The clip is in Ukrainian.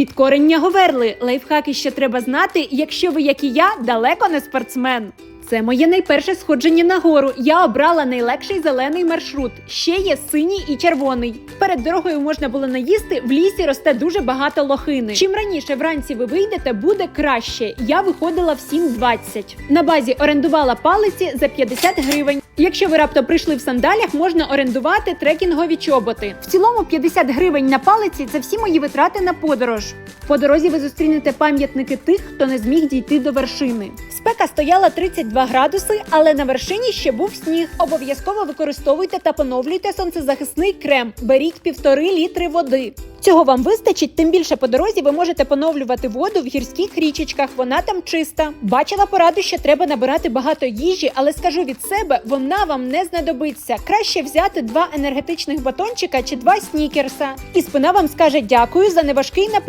Підкорення говерли. Лайфхаки, що треба знати, якщо ви, як і я, далеко не спортсмен. Це моє найперше сходження на гору. Я обрала найлегший зелений маршрут. Ще є синій і червоний. Перед дорогою можна було наїсти. В лісі росте дуже багато лохини. Чим раніше вранці ви вийдете, буде краще. Я виходила в 7.20. На базі орендувала палиці за 50 гривень. Якщо ви раптом прийшли в сандалях, можна орендувати трекінгові чоботи. В цілому 50 гривень на палиці це всі мої витрати на подорож. По дорозі ви зустрінете пам'ятники тих, хто не зміг дійти до вершини. Спека стояла 32 градуси, але на вершині ще був сніг. Обов'язково використовуйте та поновлюйте сонцезахисний крем. Беріть півтори літри води. Цього вам вистачить, тим більше по дорозі ви можете поновлювати воду в гірських річечках. Вона там чиста. Бачила пораду, що треба набирати багато їжі, але скажу від себе, вона вам не знадобиться. Краще взяти два енергетичних батончика чи два снікерса. І спина вам скаже дякую за неважкий наплів.